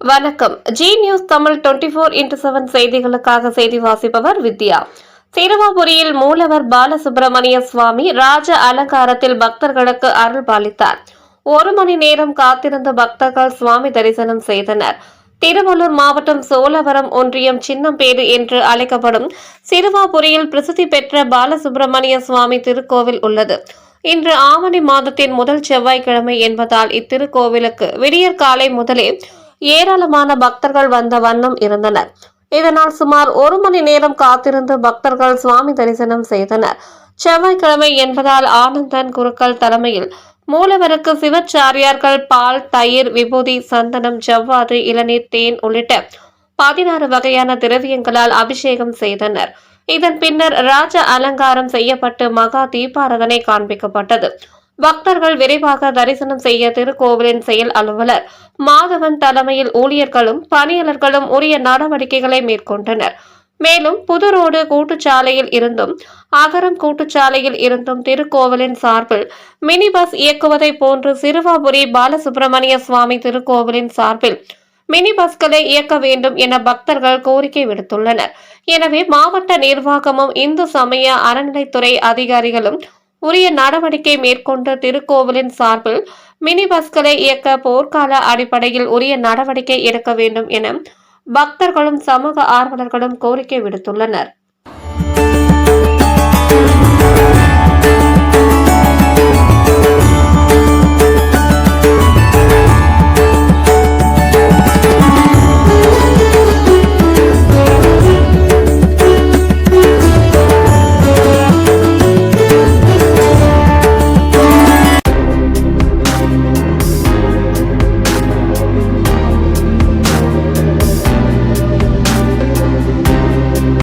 வணக்கம். G news Tamil twenty four into seven செய்திகளுக்காக செய்தி வாசிப்பவர் வித்யா. திருவாபுரியில் மூலவர் பாலசுப்பிரமணிய சுவாமி ராஜ அலங்காரத்தில் பக்தர்களுக்கு அருள் பாலித்தார். ஒரு மணி நேரம் காத்திருந்த பக்தர்கள் சுவாமி தரிசனம் செய்தனர். திருவள்ளூர் மாவட்டம் சோழவரம் ஒன்றியம் சின்னம்பேடு என்று அழைக்கப்படும் சிறுவாபுரியில் பிரசித்தி பெற்ற பாலசுப்பிரமணிய சுவாமி திருக்கோவில் உள்ளது. இன்று ஆவணி மாதத்தின் முதல் செவ்வாய்க்கிழமை என்பதால் இத்திருக்கோவிலுக்கு விடியற்காலை முதலே ஏராளமான பக்தர்கள் வந்த வண்ணம் இருந்தனர். இதனால் சுமார் ஒரு மணி நேரம் காத்திருந்து பக்தர்கள் சுவாமி தரிசனம் செய்தனர். செவ்வாய்க்கிழமை என்பதால் ஆனந்தன் குருக்கள் தலைமையில் மூலவருக்கு சிவச்சாரியார்கள் பால் தயிர் விபூதி சந்தனம் ஜவ்வாது இளநீர் தேன் உள்ளிட்ட பதினாறு வகையான திரவியங்களால் அபிஷேகம் செய்தனர். இதன் பின்னர் ராஜ அலங்காரம் செய்யப்பட்டு மகா தீபாரதனை காண்பிக்கப்பட்டது. பக்தர்கள் விரைவாக தரிசனம் செய்ய திருக்கோவிலின் செயல் அலுவலர் மாதவன் தலைமையில் ஊழியர்களும் பணியாளர்களும் உரிய நடவடிக்கைகளை மேற்கொண்டனர். மேலும் புதுரோடு கூட்டுச்சாலையில் இருந்தும் அகரம் கூட்டுச்சாலையில் இருந்தும் திருக்கோவிலின் சார்பில் மினி பஸ் இயக்குவதை போன்று சிறுவாபுரி பாலசுப்பிரமணிய சுவாமி திருக்கோவிலின் சார்பில் மினி பஸ்களை இயக்க வேண்டும் என பக்தர்கள் கோரிக்கை விடுத்துள்ளனர். எனவே மாவட்ட நிர்வாகமும் இந்து சமய அறநிலைத்துறை அதிகாரிகளும் உரிய நடவடிக்கை மேற்கொண்டு திருக்கோவிலின் சார்பில் மினி பஸ்களை இயக்க போர்க்கால அடிப்படையில் உரிய நடவடிக்கை எடுக்க வேண்டும் என பக்தர்களும் சமூக ஆர்வலர்களும் கோரிக்கை விடுத்துள்ளனர்.